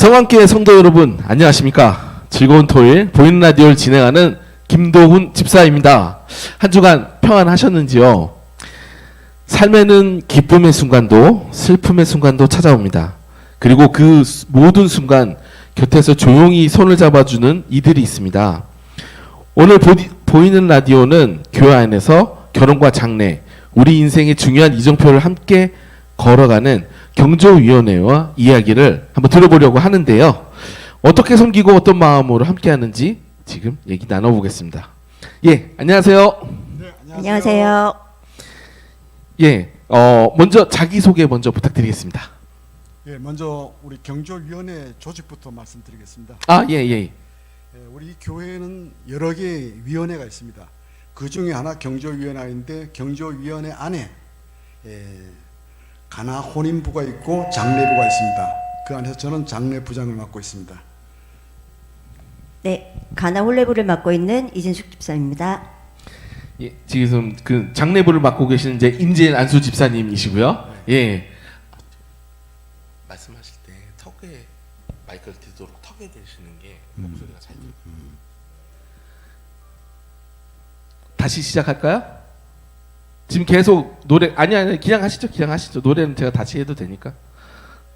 성황교회 성도 여러분 안녕하십니까? 즐거운 토요일 보이는 라디오를 진행하는 김도훈 집사입니다. 한 주간 평안하셨는지요? 삶에는 기쁨의 순간도 슬픔의 순간도 찾아옵니다. 그리고 그 수- 모든 순간 곁에서 조용히 손을 잡아주는 이들이 있습니다. 오늘 보, 이는 라디오는 교회 안에서 결혼과 장래 우리 인생의 중요한 이정표를 함께 걸어가는 경조위원회와 이야기를 한번 들어보려고 하는데요. 어떻게 섬기고 어떤 마음으로 함께 하는지 지금 얘기 나눠보겠습니다. 예, 안녕하세요. 네, 안녕하세요. 예, 어, 먼저 자기 소개 먼저 부탁드리겠습니다. 예, 먼저 우리 경조위원회 조직부터 말씀드리겠습니다. 아, 예, 예. 예, 우리 교회는 여러 개의 위원회가 있습니다. 그 중에 하나 경조위원회인데 경조위원회 안에 예, 가나 혼인부가 있고 장례부가 있습니다. 그 안에서 저는 장례부장을 맡고 있습니다. 네, 가나 홀레부를 맡고 있는 이진숙 집사입니다. 예, 지금 그 장례부를 맡고 계시는 이제 임진 안수 집사님이시고요. 예. 말씀하실 때 턱에 마이크를 대도록 턱에 대시는 게 목소리가 잘 들려요. 다시 시작할까요? 지금 계속 노래 아니 아니 그냥 하시죠 그냥 하시죠. 노래는 제가 다시 해도 되니까.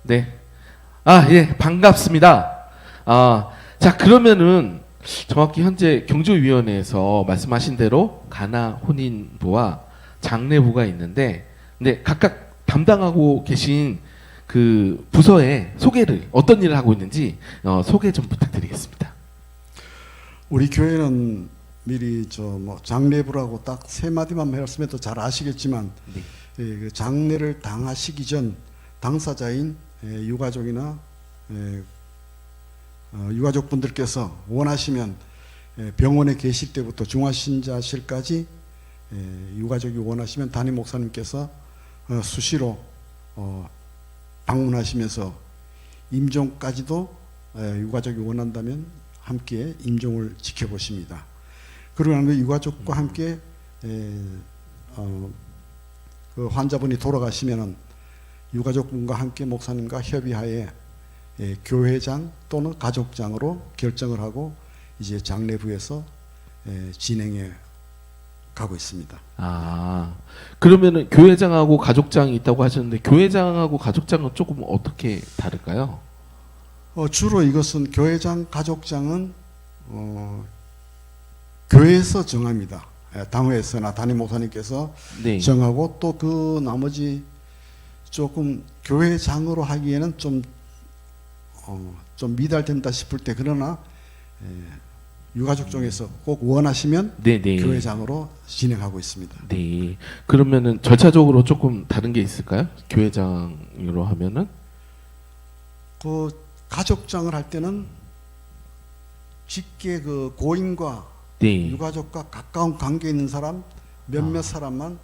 네아예 반갑습니다. 아자 그러면은 정확히 현재 경조위원회에서 말씀하신 대로 가나 혼인부와 장례부가 있는데 근데 각각 담당하고 계신 그 부서의 소개를 어떤 일을 하고 있는지 어, 소개 좀 부탁드리겠습니다. 우리 교회는 미리 저 뭐 장례부라고 딱 세 마디만 말씀해도 잘 아시겠지만 네. 예, 그 장례를 당하시기 전 당사자인 예, 유가족이나 예, 어, 유가족분들께서 원하시면 예, 병원에 계실 때부터 중화신자실까지 예, 유가족이 원하시면 담임 목사님께서 어, 수시로 어, 방문하시면서 임종까지도 예, 유가족이 원한다면 함께 임종을 지켜보십니다. 그러고 나면 유가족과 함께 에, 어, 그 환자분이 돌아가시면은 유가족분과 함께 목사님과 협의하에 예, 교회장 또는 가족장으로 결정을 하고 이제 장례부에서 예, 진행해 가고 있습니다. 아 그러면은 교회장하고 가족장이 있다고 하셨는데 교회장하고 가족장은 조금 어떻게 다를까요? 어, 주로 이것은 교회장, 가족장은 어, 교회에서 정합니다. 예, 당회에서나 담임 목사님께서 네. 정하고 또 그 나머지 조금 교회장으로 하기에는 좀, 어, 좀 미달된다 싶을 때 그러나 에, 유가족 중에서 꼭 원하시면 네네. 교회장으로 진행하고 있습니다. 네. 그러면은 절차적으로 조금 다른 게 있을까요? 교회장으로 하면은 그 가족장을 할 때는 직계 그 고인과 네. 유가족과 가까운 관계 있는 사람 몇몇 사람만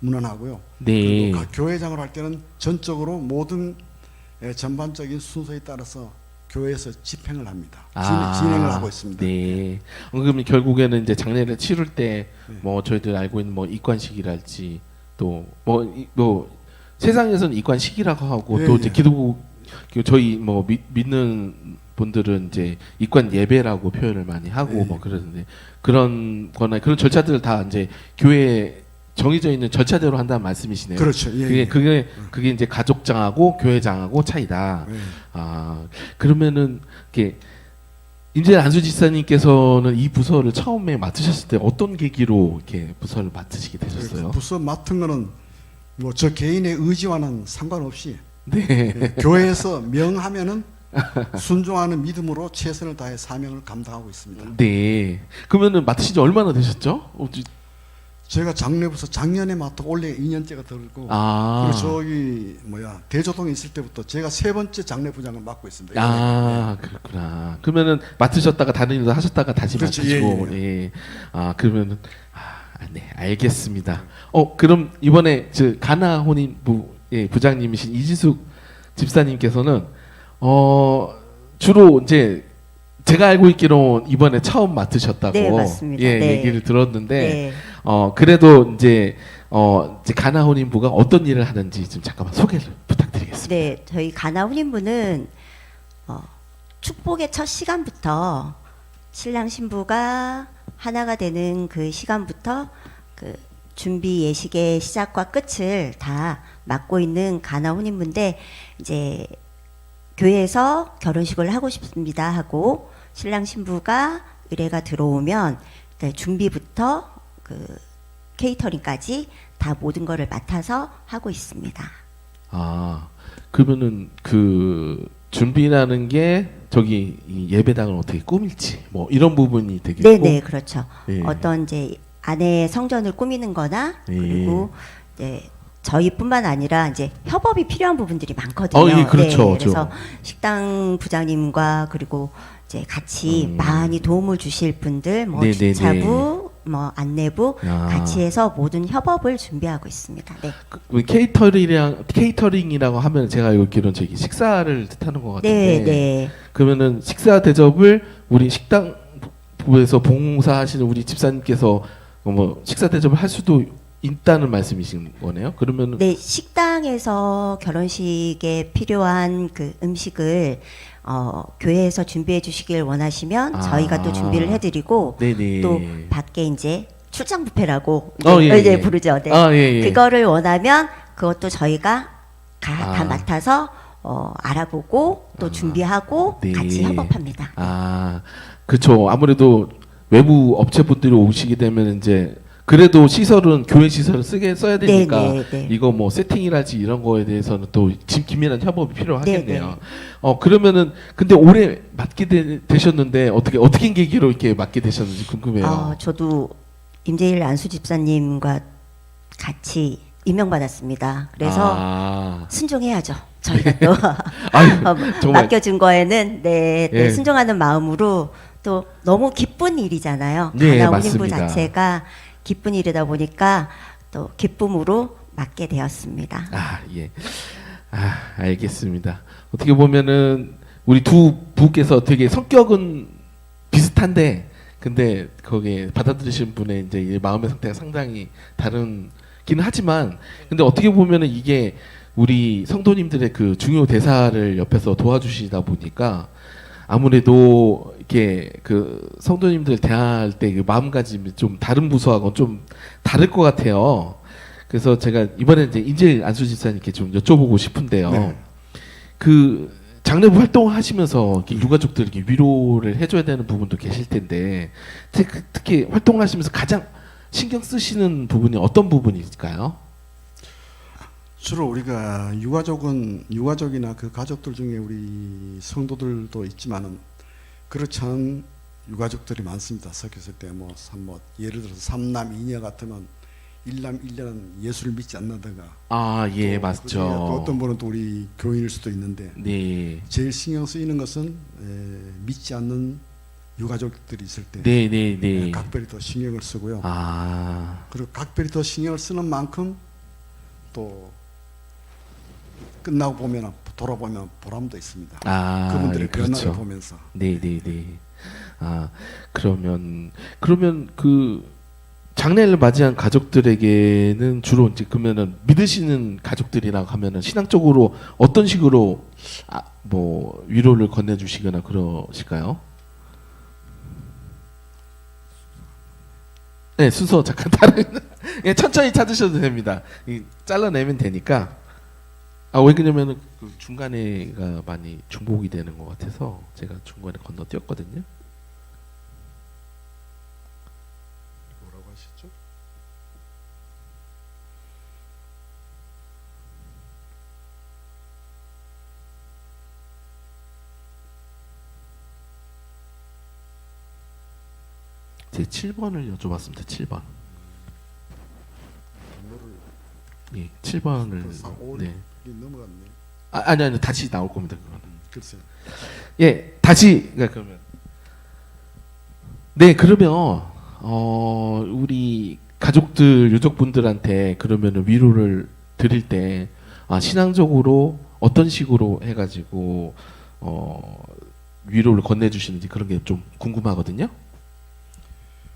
문안하고요. 네. 그리고 가- 교회장을 할 때는 전적으로 모든 예, 전반적인 순서에 따라서 교회에서 집행을 합니다. 아, 진, 행을 하고 있습니다. 네. 어, 그러면 결국에는 이제 장례를 치를 때 네. 뭐 저희들 알고 있는 뭐 입관식이랄지 또 뭐뭐 세상에서는 입관식이라고 하고 예, 또 예. 이제 기독 그 저희 뭐 믿, 믿는 분들은 이제 입관 예배라고 표현을 많이 하고 예. 뭐 그러는데 그런 거나 그런 절차들을 다 이제 교회에 정해져 있는 절차대로 한다는 말씀이시네요. 그렇죠. 예, 그게 예. 그게 그게 이제 가족장하고 교회장하고 차이다. 예. 아 그러면은 이렇게 임재 안수 지사님께서는 이 부서를 처음에 맡으셨을 때 어떤 계기로 이렇게 부서를 맡으시게 그 되셨어요? 부서 맡은 거는 뭐 저 개인의 의지와는 상관없이 네. 예, 교회에서 명하면은 순종하는 믿음으로 최선을 다해 사명을 감당하고 있습니다. 네. 그러면은 맡으신 지 얼마나 되셨죠? 어, 지- 제가 장례부서 작년에 맡고 올해 2년째가 들고 아. 그리고 저기 뭐야 대조동에 있을 때부터 제가 세 번째 장례부장을 맡고 있습니다. 아 그렇구나. 그러면은 맡으셨다가 다른 일도 하셨다가 다시 그렇죠. 맡으시고 예, 예. 아 그러면은 아, 네 알겠습니다. 어 그럼 이번에 저 가나 혼인 부 예, 부장님이신 이지숙 집사님께서는 어 주로 이제 제가 알고 있기로 이번에 처음 맡으셨다고 네, 맞습니다. 예 네. 얘기를 들었는데 네. 어 그래도 이제 어 이제 가나 혼인부가 어떤 일을 하는지 좀 잠깐만 소개를 부탁드리겠습니다. 네, 저희 가나 혼인부는 어, 축복의 첫 시간부터 신랑 신부가 하나가 되는 그 시간부터 그 준비 예식의 시작과 끝을 다 맡고 있는 가나 혼인부인데 이제 교회에서 결혼식을 하고 싶습니다 하고 신랑 신부가 의뢰가 들어오면 네, 준비부터 그 케이터링까지 다 모든 거를 맡아서 하고 있습니다. 아, 그러면은 그 준비라는 게 저기 이 예배당을 어떻게 꾸밀지 뭐 이런 부분이 되겠고 네, 네, 그렇죠. 예. 어떤 이제 안에 성전을 꾸미는거나 예. 그리고 이제 저희뿐만 아니라 이제 협업이 필요한 부분들이 많거든요. 어, 예, 그렇죠. 네, 그래서 저. 식당 부장님과 그리고 이제 같이 음. 많이 도움을 주실 분들, 뭐 네, 네, 네. 주차부, 뭐 안내부 아. 같이 해서 모든 협업을 준비하고 있습니다. 네, 그 케이터링이랑 케이터링이라고 하면 제가 알기로는 저기 식사를 뜻하는 것 같은데 네, 네. 그러면은 식사 대접을 우리 식당 부에서 봉사하시는 우리 집사님께서 뭐 식사 대접을 할 수도 있다는 말씀이신 거네요. 그러면은 네, 식당에서 결혼식에 필요한 그 음식을 어, 교회에서 준비해 주시길 원하시면 아. 저희가 또 준비를 해드리고 네네. 또 밖에 이제 출장 뷔페라고 어, 이제, 예, 이제 예. 부르죠. 네. 아, 예, 예. 그거를 원하면 그것도 저희가 가, 다 아. 맡아서 어, 알아보고 또 준비하고 네. 같이 협업합니다. 아, 그렇죠. 아무래도 외부 업체 분들이 오시게 되면 이제 그래도 시설은 교회 시설을 쓰게 써야 되니까 네, 네, 네. 이거 뭐 세팅이라지 이런 거에 대해서는 또집 긴밀한 협업이 필요하겠네요. 네, 네. 어 그러면은 근데 올해 맡게 되, 셨는데 어떻게 어떻게 계기로 이렇게 맡게 되셨는지 궁금해요. 어, 저도 임재일 안수 집사님과 같이 임명받았습니다. 그래서 아, 순종해야죠. 저희가 또 아유, 어, 정말 맡겨준 거에는 네, 네, 예. 순종하는 마음으로 또 너무 기쁜 일이잖아요. 네, 가나 운인부 맞습니다. 자체가 기쁜 일이다 보니까 또 기쁨으로 맡게 되었습니다. 아, 예. 아, 알겠습니다. 어떻게 보면은 우리 두 부께서 되게 성격은 비슷한데 근데 거기에 받아들이신 분의 이제 이 마음의 상태가 상당히 다른 기는 하지만 근데 어떻게 보면은 이게 우리 성도님들의 그 중요 대사를 옆에서 도와주시다 보니까 아무래도 이렇게 그 성도님들 대할 때 그 마음가짐이 좀 다른 부서하고 좀 다를 것 같아요. 그래서 제가 이번에 이제 인질 안수 집사님께 좀 여쭤보고 싶은데요. 네. 그 장례부 활동을 하시면서 이렇게 유가족들에게 위로를 해줘야 되는 부분도 계실 텐데 특- 특히 활동을 하시면서 가장 신경 쓰시는 부분이 어떤 부분일까요? 주로 우리가 유가족은 유가족이나 그 가족들 중에 우리 성도들도 있지만은 그렇지 않은 유가족들이 많습니다. 섞였을 때뭐 뭐 예를 들어서 삼남 이녀 같으면 일남 일녀는 예수를 믿지 않는다가 아, 예, 또 맞죠. 또 어떤 분은 또 우리 교인일 수도 있는데 네. 제일 신경 쓰이는 것은 에, 믿지 않는 유가족들이 있을 때 네, 네, 에, 네. 각별히 더 신경을 쓰고요. 아, 그리고 각별히 더 신경을 쓰는 만큼 또 끝나고 보면 돌아보면 보람도 있습니다. 아, 그분들의 예, 변화를 그렇죠. 보면서 네, 네, 네. 아, 그러면 그러면 그 장례를 맞이한 가족들에게는 주로 이제 그러면은 믿으시는 가족들이라고 하면은 신앙적으로 어떤 식으로 아, 뭐 위로를 건네 주시거나 그러실까요? 네, 순서 잠깐 다른 예, 천천히 찾으셔도 됩니다. 이 잘라내면 되니까. 아, 왜 그러냐면은 그 중간에가 많이 중복이 되는 것 같아서 제가 중간에 건너뛰었거든요. 뭐라고 하시죠? 제 7번을 여쭤봤습니다. 7번. 예, 7번을 벌써 오월이 네. 넘어갔네. 아, 아니 아니 다시 나올 겁니다. 그거는. 글쎄. 예, 다시 그러니까 그러면 네, 그러면 어 우리 가족들 유족분들한테 그러면은 위로를 드릴 때 아, 신앙적으로 어떤 식으로 해 가지고 어 위로를 건네 주시는지 그런 게 좀 궁금하거든요.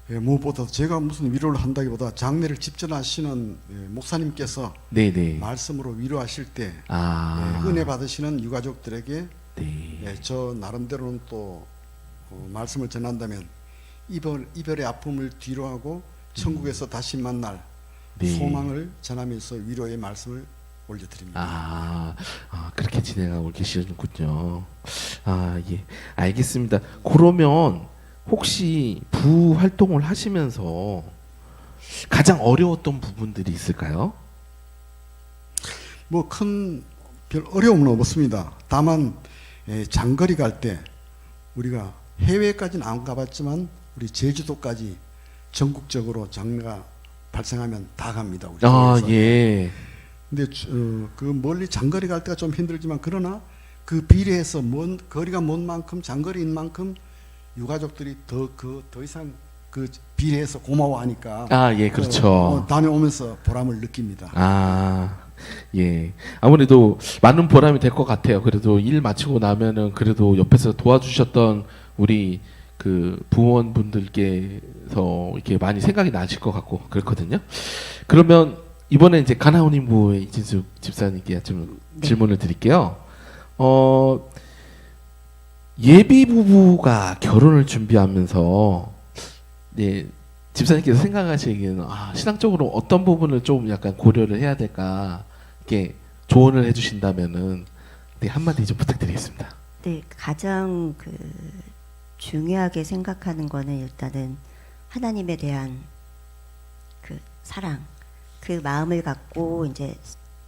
예, 무엇보다 제가 무슨 위로를 한다기보다 장례를 집전하시는 예, 목사님께서 네, 네. 말씀으로 위로하실 때 아. 예, 은혜 받으시는 유가족들에게 네. 예, 저 나름대로는 또 어, 말씀을 전한다면 이별 이별의 아픔을 뒤로하고 천국에서 다시 만날 네. 소망을 전하면서 위로의 말씀을 올려드립니다. 아, 아 그렇게 진행하고 계시는군요. 아 예, 알겠습니다. 그러면 혹시 부 활동을 하시면서 가장 어려웠던 부분들이 있을까요? 뭐 큰 별 어려움은 없습니다. 다만 예, 장거리 갈 때 우리가 해외까지는 안 가봤지만 우리 제주도까지 전국적으로 장례가 발생하면 다 갑니다. 우리 아. 예, 근데 주- 어, 그 멀리 장거리 갈 때가 좀 힘들지만 그러나 그 비례해서 먼 거리가 먼 만큼 장거리인 만큼 유가족들이 더 그 더 이상 그 비례해서 고마워하니까 아 예, 그렇죠. 어, 어, 다녀오면서 보람을 느낍니다. 아, 예. 아무래도 많은 보람이 될 것 같아요. 그래도 일 마치고 나면은 그래도 옆에서 도와주셨던 우리 그 부원분들께서 이렇게 많이 생각이 나실 것 같고 그렇거든요. 그러면 이번에 이제 가나운인부의 이진숙 집사님께 좀 네. 질문을 드릴게요. 어, 예비 부부가 결혼을 준비하면서 네, 집사님께서 생각하시기에는 아, 신앙적으로 어떤 부분을 좀 약간 고려를 해야 될까 이렇게 조언을 해주신다면은 네 한마디 좀 부탁드리겠습니다. 네, 가장 그 중요하게 생각하는 거는 일단은 하나님에 대한 그 사랑, 그 마음을 갖고 이제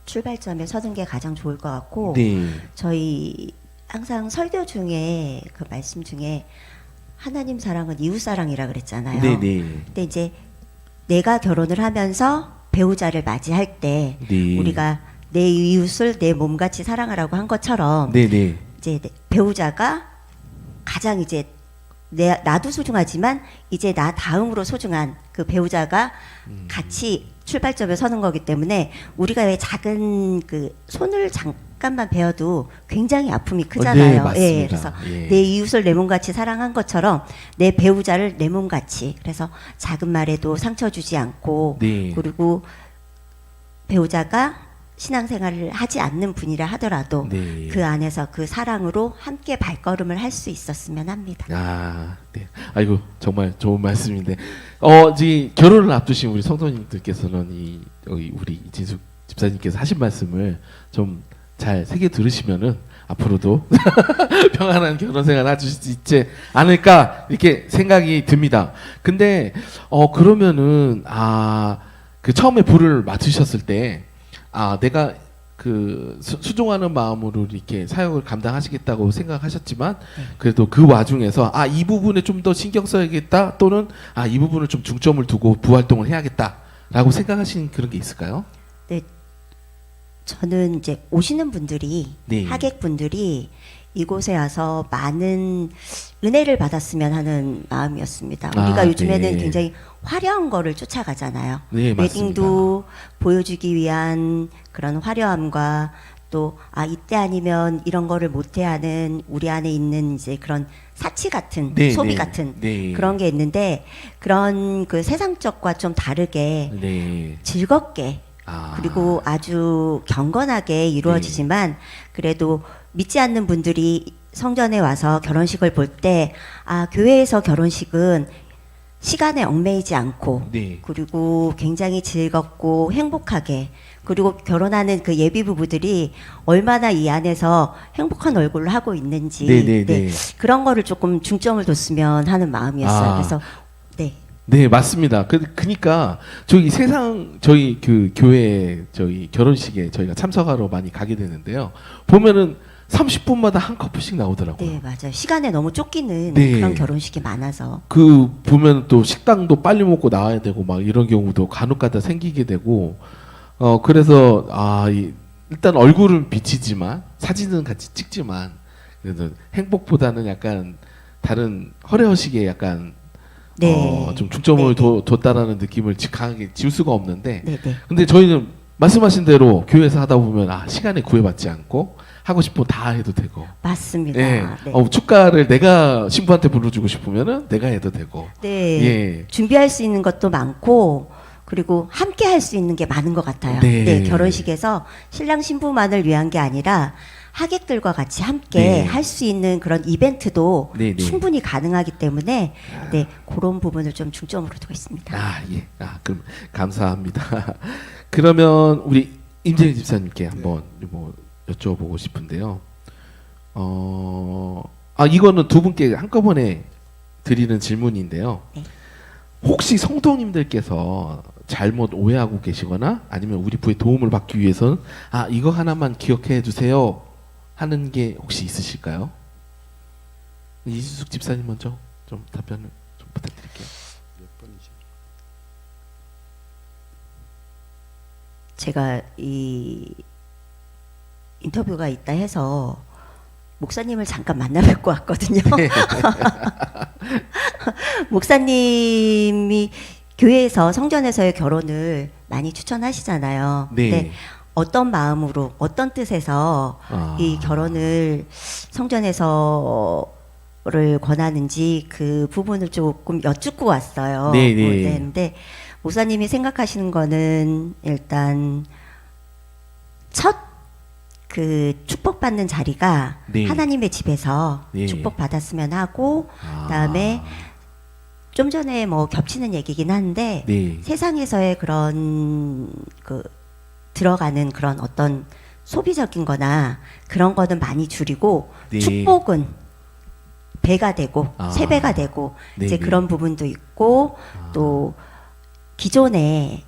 출발점에 서는 게 가장 좋을 것 같고 네, 저희 항상 설교 중에 그 말씀 중에 하나님 사랑은 이웃 사랑이라 그랬잖아요. 네, 네, 근데 이제 내가 결혼을 하면서 배우자를 맞이할 때 네, 우리가 내 이웃을 내 몸같이 사랑하라고 한 것처럼 네, 네, 이제 내- 배우자가 가장 이제 내 나도 소중하지만 이제 나 다음으로 소중한 그 배우자가 음. 같이 출발점에 서는 거기 때문에 우리가 왜 작은 그 손을 잠깐만 베어도 굉장히 아픔이 크잖아요. 네, 맞습니다. 예, 그래서 예. 내 이웃을 내 몸같이 사랑한 것처럼 내 배우자를 내 몸같이 그래서 작은 말에도 상처 주지 않고 네, 그리고 배우자가 신앙생활을 하지 않는 분이라 하더라도 네. 그 안에서 그 사랑으로 함께 발걸음을 할 수 있었으면 합니다. 아, 네. 아이고 정말 좋은 말씀인데, 어, 이 결혼을 앞두신 우리 성도님들께서는 이 우리 이진숙 집사님께서 하신 말씀을 좀 잘 새겨 들으시면은 앞으로도 평안한 결혼 생활 하실 수 있지 않을까 이렇게 생각이 듭니다. 근데 어 그러면은 아 그 처음에 불을 맞으셨을 때 아 내가 그 수, 수종하는 마음으로 이렇게 사역을 감당하시겠다고 생각하셨지만 그래도 그 와중에서 아 이 부분에 좀 더 신경 써야겠다 또는 아 이 부분을 좀 중점을 두고 부활동을 해야겠다라고 생각하신 그런 게 있을까요? 네, 저는 이제 오시는 분들이 네. 하객분들이 이곳에 와서 많은 은혜를 받았으면 하는 마음이었습니다. 아, 우리가 요즘에는 네. 굉장히 화려한 거를 쫓아가잖아요. 네 웨딩도 보여주기 위한 그런 화려함과 또 아 이때 아니면 이런 거를 못해야 하는 우리 안에 있는 이제 그런 사치 같은 네, 소비 네. 같은 네. 그런 게 있는데 그런 그 세상적과 좀 다르게 네. 즐겁게 아. 그리고 아주 경건하게 이루어지지만 그래도 믿지 않는 분들이 성전에 와서 결혼식을 볼 때 아 교회에서 결혼식은 시간에 얽매이지 않고 네. 그리고 굉장히 즐겁고 행복하게 그리고 결혼하는 그 예비 부부들이 얼마나 이 안에서 행복한 얼굴을 하고 있는지 네, 네, 네, 네. 그런 거를 조금 중점을 뒀으면 하는 마음이었어요. 아. 그래서 네. 네, 맞습니다. 그, 그니까, 저희 세상, 저희 그 교회, 저희 결혼식에 저희가 참석하러 많이 가게 되는데요. 보면은 30분마다 한 커플씩 나오더라고요. 네, 맞아요. 시간에 너무 쫓기는 네. 그런 결혼식이 많아서. 그, 보면 또 식당도 빨리 먹고 나와야 되고 막 이런 경우도 간혹 가다 생기게 되고, 어, 그래서, 아, 이, 일단 얼굴은 비치지만, 사진은 같이 찍지만, 그래도 행복보다는 약간 다른 허례허식에 약간 네. 어, 좀 중점을 네, 네. 둬- 뒀다라는 느낌을 지- 강하게 지울 수가 없는데 네, 네. 근데 저희는 말씀하신 대로 교회에서 하다 보면 아 시간에 구애받지 않고 하고 싶으면 다 해도 되고 맞습니다. 예. 네. 어, 축가를 내가 신부한테 불러주고 싶으면은 내가 해도 되고 네. 예. 준비할 수 있는 것도 많고 그리고 함께 할 수 있는 게 많은 것 같아요. 네. 네. 결혼식에서 신랑 신부만을 위한 게 아니라 하객들과 같이 함께 네. 할수 있는 그런 이벤트도 네, 네. 충분히 가능하기 때문에 네, 그런 부분을 좀 중점으로 두고 있습니다. 아, 예. 아, 그럼 감사합니다. 그러면 우리 임재희 집사님께 한번 뭐 여쭤보고 싶은데요. 어, 아, 이거는 두 분께 한꺼번에 드리는 질문인데요. 네. 혹시 성도님들께서 잘못 오해하고 계시거나 아니면 우리 부의 도움을 받기 위해서는 아, 이거 하나만 기억해 주세요 하는 게 혹시 있으실까요? 이수숙 집사님 먼저 좀 답변을 좀 부탁드릴게요. 몇 번이죠? 제가 이 인터뷰가 있다 해서 목사님을 잠깐 만나 뵙고 왔거든요. 목사님이 교회에서 성전에서의 결혼을 많이 추천하시잖아요. 네. 근데 어떤 마음으로 어떤 뜻에서 아. 이 결혼을 성전에서를 권하는지 그 부분을 조금 여쭙고 왔어요. 네, 네. 어, 근데 목사님이 생각하시는 거는 일단 첫 그 축복받는 자리가 네. 하나님의 집에서 네. 축복받았으면 하고 아. 그다음에 좀 전에 뭐 겹치는 얘기긴 한데 네. 세상에서의 그런 그 들어가는 그런 어떤 소비적인 거나 그런 거는 많이 줄이고 네. 축복은 배가 되고 아. 세 배가 되고 네, 이제 네. 그런 부분도 있고 또 기존에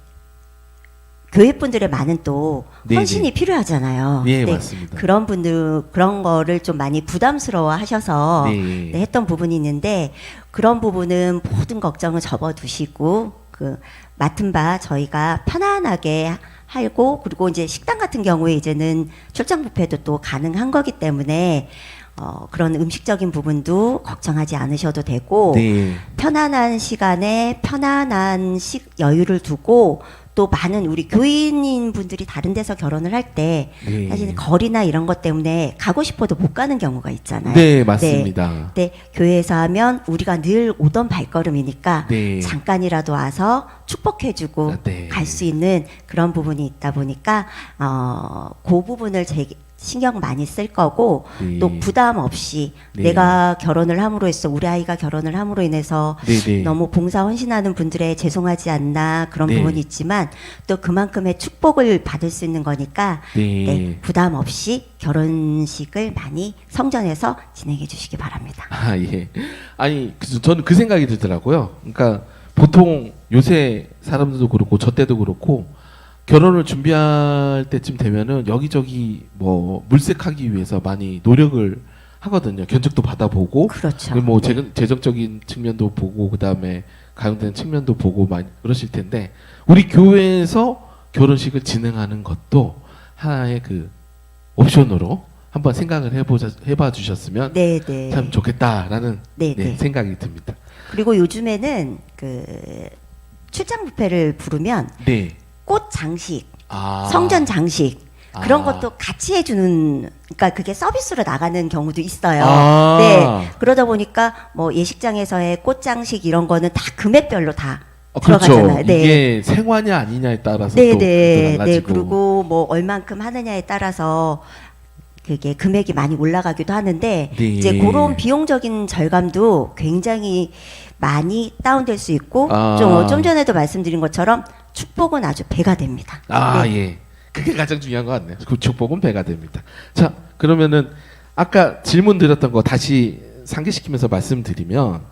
교회 분들의 많은 또 네, 헌신이 네. 필요하잖아요. 예, 근데 맞습니다. 그런 분들 그런 거를 좀 많이 부담스러워 하셔서 네. 네, 했던 부분이 있는데 그런 부분은 모든 걱정을 접어두시고 그 맡은 바 저희가 편안하게 하고 그리고 이제 식당 같은 경우에 이제는 출장 뷔페도 또 가능한 거기 때문에 어, 그런 음식적인 부분도 걱정하지 않으셔도 되고 네. 편안한 시간에 편안한 시, 여유를 두고 또 많은 우리 교인인 분들이 다른 데서 결혼을 할 때 네. 사실 거리나 이런 것 때문에 가고 싶어도 못 가는 경우가 있잖아요. 네, 맞습니다. 근데 교회에서 하면 우리가 늘 오던 발걸음이니까 네. 잠깐이라도 와서 축복해주고 아, 네. 갈수 있는 그런 부분이 있다 보니까 어, 그 부분을 제 신경 많이 쓸 거고 네. 또 부담 없이 네. 내가 결혼을 함으로 해서 우리 아이가 결혼을 함으로 인해서 네, 네. 너무 봉사 헌신하는 분들의 죄송하지 않나 그런 네. 부분이 있지만 또 그만큼의 축복을 받을 수 있는 거니까 네. 네, 부담 없이 결혼식을 많이 성전에서 진행해 주시기 바랍니다. 아, 예. 아니, 그- 저는 그 생각이 들더라고요. 그러니까 보통 요새 사람들도 그렇고 저 때도 그렇고 결혼을 준비할 때쯤 되면은 여기저기 뭐 물색하기 위해서 많이 노력을 하거든요. 견적도 받아보고 그렇죠. 그리고 뭐 네. 재정, 재정적인 측면도 보고 그 다음에 가용되는 측면도 보고 많이 그러실 텐데 우리 교회에서 결혼식을 진행하는 것도 하나의 그 옵션으로 한번 생각을 해보자 해봐 주셨으면 네, 네. 참 좋겠다라는 네, 네, 네. 생각이 듭니다. 그리고 요즘에는 그 출장 뷔페를 부르면 네. 꽃 장식, 아. 성전 장식 그런 아. 것도 같이 해주는 그러니까 그게 서비스로 나가는 경우도 있어요. 아. 네 그러다 보니까 뭐 예식장에서의 꽃 장식 이런 거는 다 금액별로 다 어, 그렇죠. 들어가잖아요. 네. 이게 생화냐 아니냐에 따라서 네, 또 네, 달라지고. 네. 그리고 뭐 얼만큼 하느냐에 따라서 그게 금액이 많이 올라가기도 하는데 네. 이제 그런 비용적인 절감도 굉장히 많이 다운될 수 있고 아. 좀, 좀 전에도 말씀드린 것처럼 축복은 아주 배가 됩니다. 아, 네. 예. 그게 가장 중요한 것 같네요. 그 축복은 배가 됩니다. 자, 그러면은 아까 질문 드렸던 거 다시 상기시키면서 말씀드리면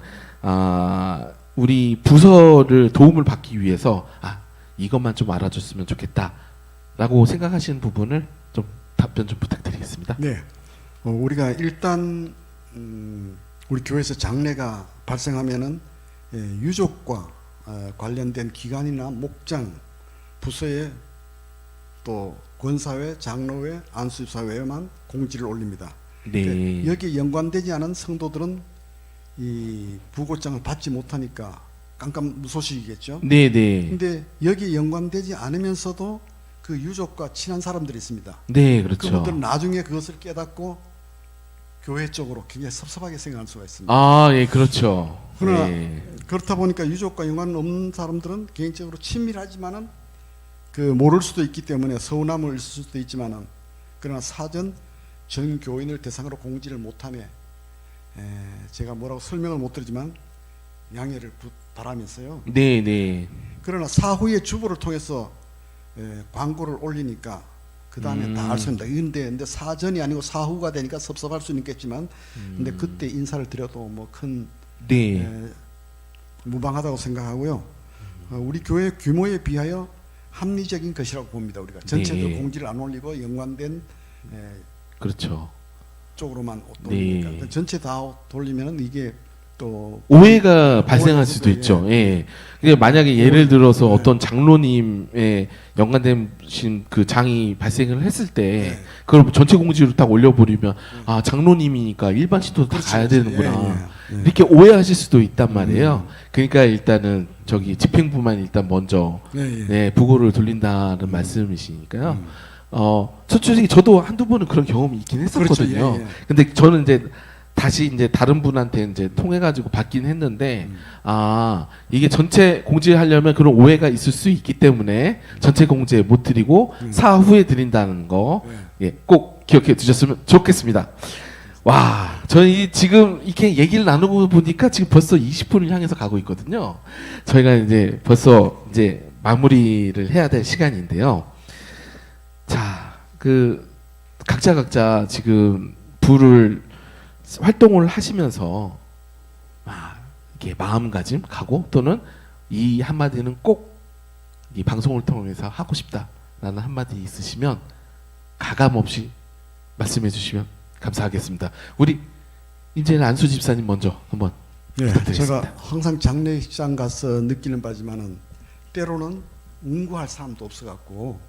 아, 우리 부서를 도움을 받기 위해서 아, 이것만 좀 알아줬으면 좋겠다라고 생각하시는 부분을 좀 답변 좀 부탁드리겠습니다. 네. 어, 우리가 일단 음, 우리 교회에서 장례가 발생하면은 예, 유족과 어, 관련된 기관이나 목장, 부서에 또 권사회, 장로회, 안수사회에만 공지를 올립니다. 네. 네, 여기 연관되지 않은 성도들은 이 부고장을 받지 못하니까 깜깜 무소식이겠죠. 네, 네. 근데 여기 연관되지 않으면서도 그 유족과 친한 사람들이 있습니다. 네, 그렇죠. 그분들은 나중에 그것을 깨닫고 교회 쪽으로 굉장히 섭섭하게 생각할 수가 있습니다. 아, 예, 그렇죠. 그러나 예. 그렇다 보니까 유족과 연관 없는 사람들은 개인적으로 친밀하지만은 그 모를 수도 있기 때문에 서운함을 있을 수도 있지만은 그러나 사전 전 교인을 대상으로 공지를 못함에 에, 제가 뭐라고 설명을 못 드리지만 양해를 부- 바라면서요. 네, 네. 그러나 사후에 주보를 통해서 에, 광고를 올리니까 그 다음에 음. 다알 수 있습니다. 근데, 근데 사전이 아니고 사후가 되니까 섭섭할 수는 있겠지만, 근데 그때 인사를 드려도 뭐큰 네. 무방하다고 생각하고요. 어, 우리 교회 규모에 비하여 합리적인 것이라고 봅니다. 우리가 전체적으로 네. 공지를 안 올리고 연관된 에, 그렇죠. 쪽으로만 네. 돌리니까 전체 다 돌리면은 이게 또 오해가 발생할 수도 예. 있죠. 예. 이게 만약에 예를 들어서 어떤 장로님의 연관된 그 장이 발생을 했을 때 네. 그걸 전체 공지로 딱 올려버리면 아 장로님이니까 일반 신도도 다 그렇죠, 가야 그렇죠. 되는구나 예, 예, 예. 이렇게 오해하실 수도 있단 말이에요. 음. 그러니까 일단은 저기 집행부만 일단 먼저 네, 예. 네, 부고를 돌린다는 말씀이시니까요. 음. 어, 솔직히 저도 한두 번은 그런 경험이 있긴 했었거든요. 그렇죠, 예, 예. 근데 저는 이제 다시 이제 다른 분한테 이제 통해 가지고 받긴 했는데 음. 아 이게 전체 공지하려면 그런 오해가 있을 수 있기 때문에 전체 공지에 못 드리고 음. 사후에 드린다는 거 예. 예, 꼭 기억해 두셨으면 좋겠습니다. 와, 저희 지금 이렇게 얘기를 나누고 보니까 지금 벌써 20분을 향해서 가고 있거든요. 저희가 이제 벌써 이제 마무리를 해야 될 시간인데요. 자, 그 각자 각자 지금 부를 활동을 하시면서 아, 이렇게 마음가짐, 각오 또는 이 한마디는 꼭 이 방송을 통해서 하고 싶다라는 한마디 있으시면 가감 없이 말씀해 주시면 감사하겠습니다. 우리 이제는 안수 집사님 먼저 한번 예, 부탁드리겠습니다. 제가 항상 장례식장 가서 느끼는 바지만은 때로는 운구할 사람도 없어갖고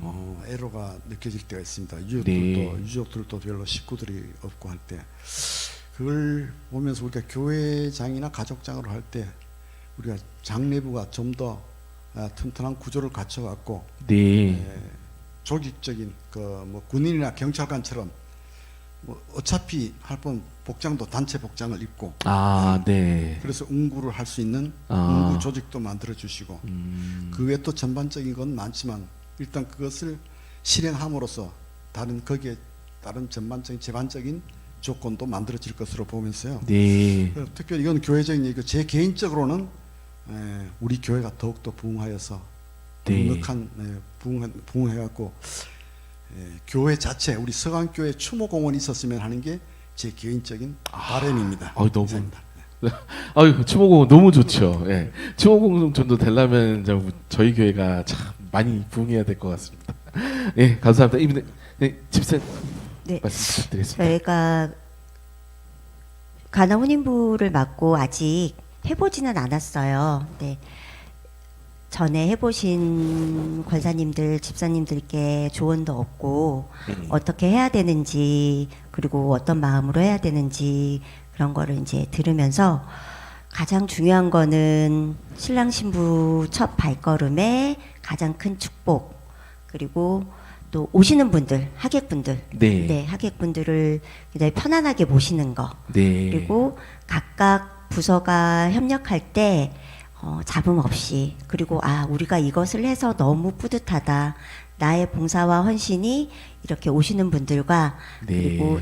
어, 애로가 느껴질 때가 있습니다. 유족들도 네. 유족들도 별로 식구들이 없고 할 때 그걸 보면서 우리가 교회장이나 가족장으로 할 때 우리가 장례부가 좀더 아, 튼튼한 구조를 갖춰갖고 네, 예, 조직적인 그 뭐 군인이나 경찰관처럼 뭐 어차피 할 번 복장도 단체 복장을 입고 아, 네, 그래서 운구를 할 수 있는 아. 운구 조직도 만들어 주시고 음, 그 외에 또 전반적인 건 많지만 일단 그것을 실행함으로써 다른 거기에 다른 전반적인 제반적인 조건도 만들어질 것으로 보면서요. 네, 그래서 특별히 이건 교회적인 얘기고 제 개인적으로는 에, 우리 교회가 더욱더 부흥하여서 네. 넉넉한 에, 부흥 부흥해갖고 에, 교회 자체 우리 서강교회 추모공원이 있었으면 하는 게 제 개인적인 바람입니다. 아, 너무- 이상입니다. 아유 추모공 너무 좋죠. 예, 추모공 정도 되려면 이제 저희 교회가 참 많이 부흥해야 될 것 같습니다. 예, 감사합니다. 이분들 네, 집사 네. 말씀 부탁드리겠습니다. 저희가 가나 혼인부를 맡고 아직 해보지는 않았어요. 네. 전에 해보신 권사님들, 집사님들께 조언도 얻고 음. 어떻게 해야 되는지 그리고 어떤 마음으로 해야 되는지 그런 거를 이제 들으면서 가장 중요한 거는 신랑 신부 첫 발걸음에 가장 큰 축복 그리고 또 오시는 분들 하객분들 네, 네, 하객분들을 굉장히 편안하게 모시는 거. 네, 그리고 각각 부서가 협력할 때 어, 잡음 없이 그리고 아 우리가 이것을 해서 너무 뿌듯하다. 나의 봉사와 헌신이 이렇게 오시는 분들과 네, 그리고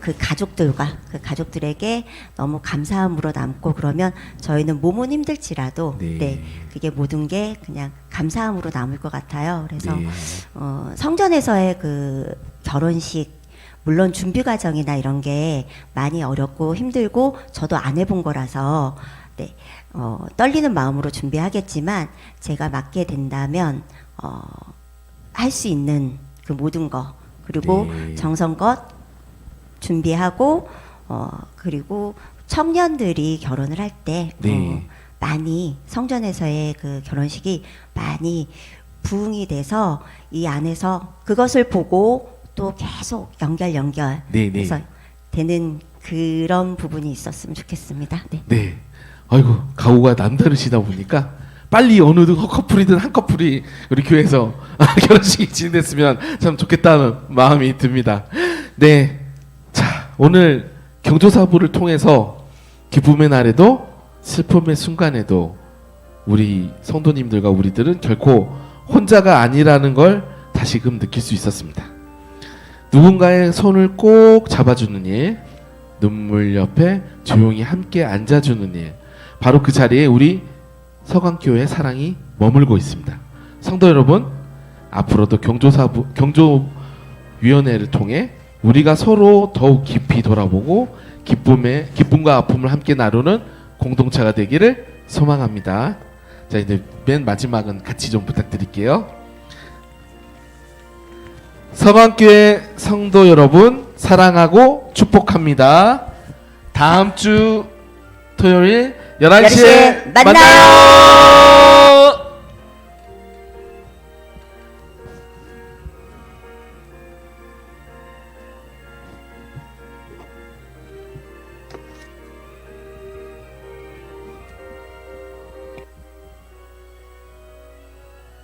그 가족들과 그 가족들에게 너무 감사함으로 남고 그러면 저희는 몸은 힘들지라도 네. 네, 그게 모든 게 그냥 감사함으로 남을 것 같아요. 그래서 네. 어, 성전에서의 그 결혼식 물론 준비 과정이나 이런 게 많이 어렵고 힘들고 저도 안 해본 거라서 네, 어, 떨리는 마음으로 준비하겠지만 제가 맡게 된다면 어, 할 수 있는 그 모든 거 그리고 네. 정성껏 준비하고 어, 그리고 청년들이 결혼을 할때 네. 어, 많이 성전에서의 그 결혼식이 많이 부흥이 돼서 이 안에서 그것을 보고 또 계속 연결 연결 네, 네. 되는 그런 부분이 있었으면 좋겠습니다. 네. 네. 아이고 가오가 남다르시다 보니까 빨리 어느 커플이든 한 커플이 우리 교회에서 결혼식이 진행됐으면 참 좋겠다는 마음이 듭니다. 네. 자, 오늘 경조사부를 통해서 기쁨의 날에도 슬픔의 순간에도 우리 성도님들과 우리들은 결코 혼자가 아니라는 걸 다시금 느낄 수 있었습니다. 누군가의 손을 꼭 잡아주는 일, 눈물 옆에 조용히 함께 앉아주는 일. 바로 그 자리에 우리 서강교회 사랑이 머물고 있습니다. 성도 여러분, 앞으로도 경조사부 경조위원회를 통해 우리가 서로 더욱 깊이 돌아보고 기쁨의 기쁨과 아픔을 함께 나누는 공동체가 되기를 소망합니다. 자 이제 맨 마지막은 같이 좀 부탁드릴게요. 서강교회 성도 여러분 사랑하고 축복합니다. 다음 주 토요일 11시에 11시에 만나요. 만나요.